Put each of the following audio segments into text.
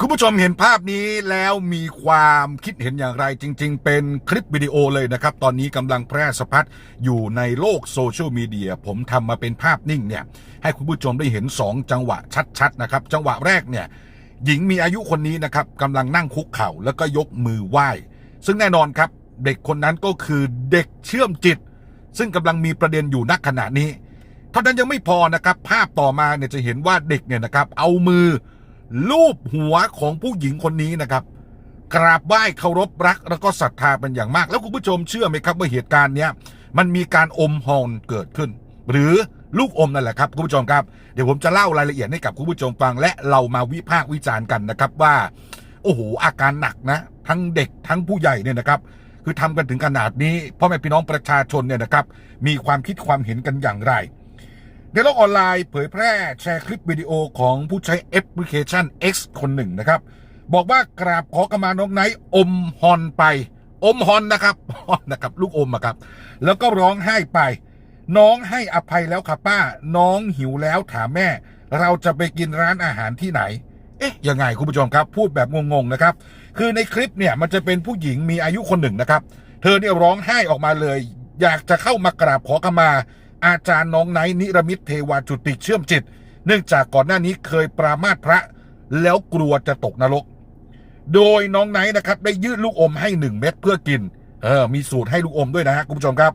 คุณผู้ชมเห็นภาพนี้แล้วมีความคิดเห็นอย่างไรจริง ๆ เป็นคลิปวิดีโอเลยนะครับ ตอนนี้กำลังแพร่สะพัดอยู่ในโลกโซเชียลมีเดียผมทำมาเป็นภาพนิ่งเนี่ย ให้คุณผู้ชมได้เห็น 2 จังหวะชัดๆนะครับ จังหวะแรกเนี่ย หญิงมีอายุคนนี้นะครับกำลังนั่งคุกเข่าแล้วก็ยกมือไหว้ ซึ่งแน่นอนครับ เด็กคนนั้นก็คือเด็กเชื่อมจิต ซึ่งกำลังมีประเด็นอยู่ณขณะนี้เท่านั้นยังไม่พอนะครับ ภาพต่อมาเนี่ยจะเห็นว่าเด็กเนี่ยนะครับเอามือ ลูบหัวของผู้หญิงคนนี้นะครับ กราบไหว้เคารพรัก แล้วก็ศรัทธาเป็นอย่างมาก แล้วคุณผู้ชมเชื่อไหมครับว่าเหตุการณ์เนี้ยมันมีการอมฮอนเกิดขึ้น หรือลูกอมนั่นแหละครับคุณผู้ชมครับ เดี๋ยวผมจะเล่ารายละเอียดให้กับคุณผู้ชมฟังและเรามาวิพากษ์วิจารณ์กันนะครับว่า โอ้โหอาการหนักนะ ทั้งเด็กทั้งผู้ใหญ่เนี่ยนะครับ คือทำกันถึงขนาดนี้พ่อแม่พี่น้องประชาชนเนี่ยนะครับ มีความคิดความเห็นกันอย่างไร ในโลกออนไลน์เผยแพร่แชร์คลิปวิดีโอของผู้ใช้แอปพลิเคชัน X คนหนึ่งนะครับ บอกว่ากราบขอกมาน้องไนท์อมฮอนไป อมฮอนนะครับฮอนนะครับ ลูกอมอะครับ แล้วก็ร้องไห้ไป น้องให้อภัยแล้วค่ะป้า น้องหิวแล้วถามแม่ เราจะไปกินร้านอาหารที่ไหน เอ๊ะยังไงคุณผู้ชมครับ พูดแบบงงๆนะครับ คือในคลิปเนี่ยมันจะเป็นผู้หญิงมีอายุคนหนึ่งนะครับ เธอเนี่ยร้องไห้ออกมาเลย อยากจะเข้ามากราบขอขมา อาจารย์น้องไนนิรมิตเทวาจุติเชื่อมจิต เนื่องจากก่อนหน้านี้เคยปรามาสพระแล้วกลัวจะตกนรก โดยน้องไนนะครับได้ยื่นลูกอมให้หนึ่งเม็ดเพื่อกิน เออ มีสูตรให้ลูกอมด้วยนะฮะคุณผู้ชมครับ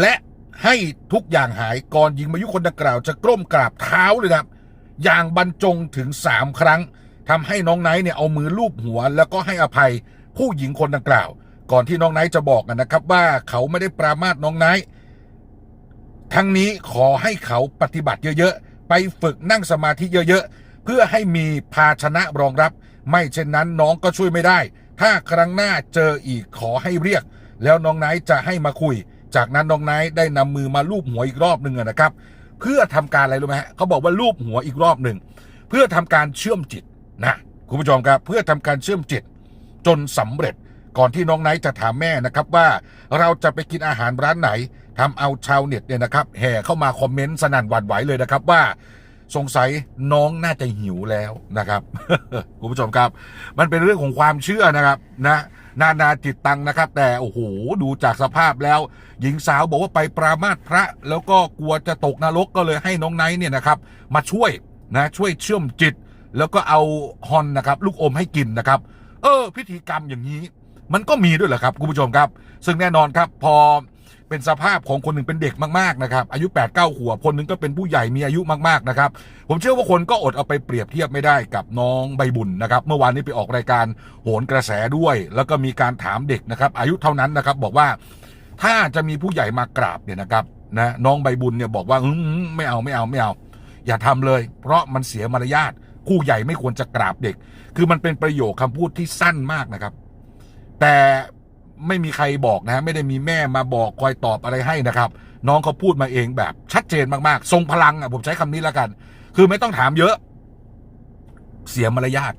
และให้ทุกอย่างหายก่อนยิงมายุคนดังกล่าวจะกล้มกราบเท้าเลยนะครับ อย่างบรรจงถึงสามครั้งทำให้น้องไนท์เนี่ยเอามือลูบหัว แล้วก็ให้อภัยผู้หญิงคนดังกล่าว ก่อนที่น้องไนท์จะบอกกันนะครับ ว่าเขาไม่ได้ปรามาสน้องไนท์ ทั้งนี้ขอให้เขาปฏิบัติเยอะๆ ไปฝึกนั่งสมาธิเยอะๆ เพื่อให้มีภาชนะรองรับ ไม่เช่นนั้นน้องก็ช่วยไม่ได้ ถ้าครั้งหน้าเจออีกขอให้เรียก แล้วน้องไนท์จะให้มาคุย จากนั้นน้องไนท์ได้นำมือมาลูบหัวอีกรอบหนึ่งนะครับ เพื่อทำการอะไรรู้ไหมฮะเขาบอกว่าลูบหัวอีกรอบหนึ่งเพื่อทำการเชื่อมจิตนะคุณผู้ชมครับเพื่อทำการเชื่อมจิต จนสำเร็จก่อนที่น้องไนท์จะถามแม่นะครับว่าเราจะไปกินอาหารร้านไหน ทำเอาชาวเน็ตเนี่ยนะครับแห่เข้ามาคอมเมนต์สนั่นหวั่นไหวเลยนะครับว่าสงสัยน้องน่าจะหิวแล้วนะครับคุณผู้ชมครับ มันเป็นเรื่องของความเชื่อนะครับนะนานาจิตตังนะครับ แต่โอ้โหดูจากสภาพแล้ว หญิงสาวบอกว่าไปปรามาสพระ แล้วก็กลัวจะตกนรกก็เลยให้น้องไนท์เนี่ยนะครับ มาช่วยนะช่วยเชื่อมจิต แล้วก็เอาฮอนนะครับ ลูกอมให้กินนะครับ เออ พิธีกรรมอย่างนี้ มันก็มีด้วยเหรอครับคุณผู้ชมครับ ซึ่งแน่นอนครับพอ เป็นสภาพของคนหนึ่งเป็นเด็กมากๆนะครับอายุ8ปดเก้าขวบคนหนึ่งก็เป็นผู้ใหญ่มีอายุมากๆนะครับผมเชื่อว่าคนก็อดเอาไปเปรียบเทียบไม่ได้กับน้องใบบุญนะครับเมื่อวานนี้ไปออกรายการโหนกระแสด้วย แล้วก็มีการถามเด็กนะครับอายุเท่านั้นนะครับบอกว่าถ้าจะมีผู้ใหญ่มากราบเนี่ยนะครับนะน้องใบบุญเนี่ยบอกว่าอืมไม่เอาไม่เอาไม่เอา อย่าทำเลย เพราะมันเสียมารยาทผู้ใหญ่ไม่ควรจะกราบเด็ก คือมันเป็นประโยคคำพูดที่สั้นมากนะครับ แต่ ไม่มีใครบอกนะฮะไม่ได้มีแม่มาบอกคอยตอบอะไรให้นะครับ น้องเขาพูดมาเองแบบชัดเจนมากๆ ทรงพลังอะผมใช้คำนี้แล้วกัน คือไม่ต้องถามเยอะ เสียมารยาท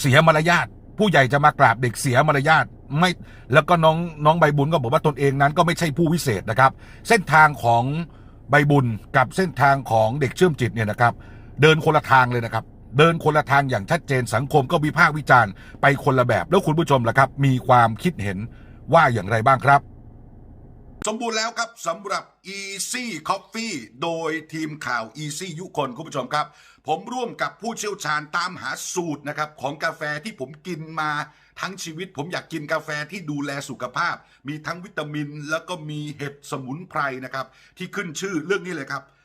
เสียมารยาทผู้ใหญ่จะมากราบเด็กเสียมารยาทไม่แล้วก็น้องน้องใบบุญก็บอกว่าตนเองนั้นก็ไม่ใช่ผู้วิเศษนะครับ เส้นทางของใบบุญกับเส้นทางของเด็กเชื่อมจิตเนี่ยนะครับ เดินคนละทางเลยนะครับ เดินคนละทางอย่างชัดเจนสังคมก็วิพากษ์วิจารณ์ไปคนละแบบ แล้วคุณผู้ชมล่ะครับ มีความคิดเห็นว่าอย่างไรบ้างครับ สมบูรณ์แล้วครับสำหรับ Easy Coffee โดยทีมข่าว Easy ยุคนคุณผู้ชมครับ ผมร่วมกับผู้เชี่ยวชาญตามหาสูตรนะครับของกาแฟที่ผมกินมาทั้งชีวิตผมอยากกินกาแฟที่ดูแลสุขภาพ มีทั้งวิตามิน แล้วก็มีเห็ดสมุนไพรนะครับ ที่ขึ้นชื่อเรื่องนี้เลยครับ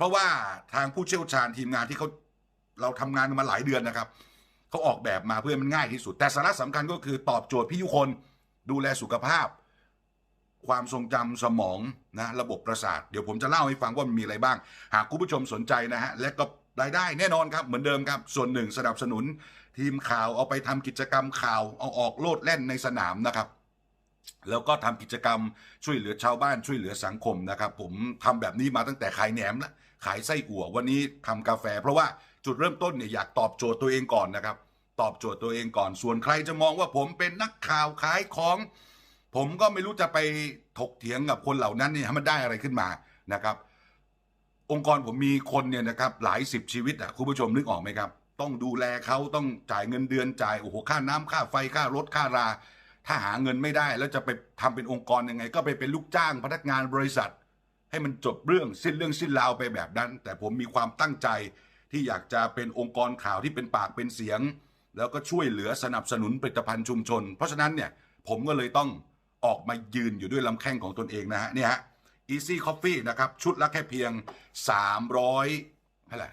เพราะว่าทางผู้เชี่ยวชาญทีมงานที่เขาเราทำงานมาหลายเดือนนะครับเขาออกแบบมาเพื่อมันง่ายที่สุด แต่สาระสำคัญก็คือตอบโจทย์พี่ยุคนดูแลสุขภาพ ความทรงจำสมองนะระบบประสาท เดี๋ยวผมจะเล่าให้ฟังว่ามันมีอะไรบ้าง หากคุณผู้ชมสนใจนะฮะและก็รายได้แน่นอนครับเหมือนเดิมครับ ส่วนหนึ่งสนับสนุน ทีมข่าวเอาไปทำกิจกรรมข่าวเอาออกโลดแล่นในสนามนะครับ แล้วก็ทำกิจกรรมช่วยเหลือชาวบ้านช่วยเหลือสังคมนะครับ ผมทำแบบนี้มาตั้งแต่ขายแหนมแล้ว ขายไส้อั่ว วันนี้ทำกาแฟ เพราะว่าจุดเริ่มต้นเนี่ยอยากตอบโจทย์ตัวเองก่อนนะครับ ตอบโจทย์ตัวเองก่อน ส่วนใครจะมองว่าผมเป็นนักข่าวขายของ ผมก็ไม่รู้จะไปถกเถียงกับคนเหล่านั้นเนี่ยมันได้อะไรขึ้นมานะครับ องค์กรผมมีคนเนี่ยนะครับหลายสิบชีวิตอะคุณผู้ชมนึกออกไหมครับ ต้องดูแลเขาต้องจ่ายเงินเดือนจ่ายโอ้โหค่าน้ำค่าไฟค่ารถค่ารา ถ้าหาเงินไม่ได้แล้วจะไปทำเป็นองค์กรยังไง ก็ไปเป็นลูกจ้างพนักงานบริษัท ให้มันจบเรื่องสิ้นเรื่องสิ้นราวไปแบบนั้น แต่ผมมีความตั้งใจที่อยากจะเป็นองค์กรข่าวที่เป็นปากเป็นเสียง แล้วก็ช่วยเหลือสนับสนุนผลิตภัณฑ์ชุมชน เพราะฉะนั้นเนี่ยผมก็เลยต้องออกมายืนอยู่ด้วยลำแข้งของตนเองนะฮะเนี่ยฮะ Easy Coffee นะครับชุดละแค่เพียง 300เท่าไหร่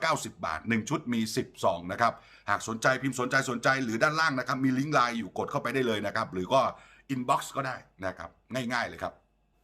390 บาท 1 ชุดมี10ซองนะครับหากสนใจพิมพ์สนใจสนใจหรือด้านล่างนะครับ มีลิงก์ไลน์อยู่กดเข้าไปได้เลยนะครับ หรือก็ inbox ก็ได้นะครับ ง่ายๆเลยครับ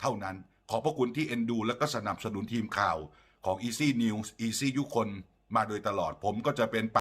เท่านั้น ขอบพระคุณที่เอ็นดู และก็สนับสนุนทีมข่าวของ Easy News Easy ยุคนมาโดยตลอดผมก็จะเป็น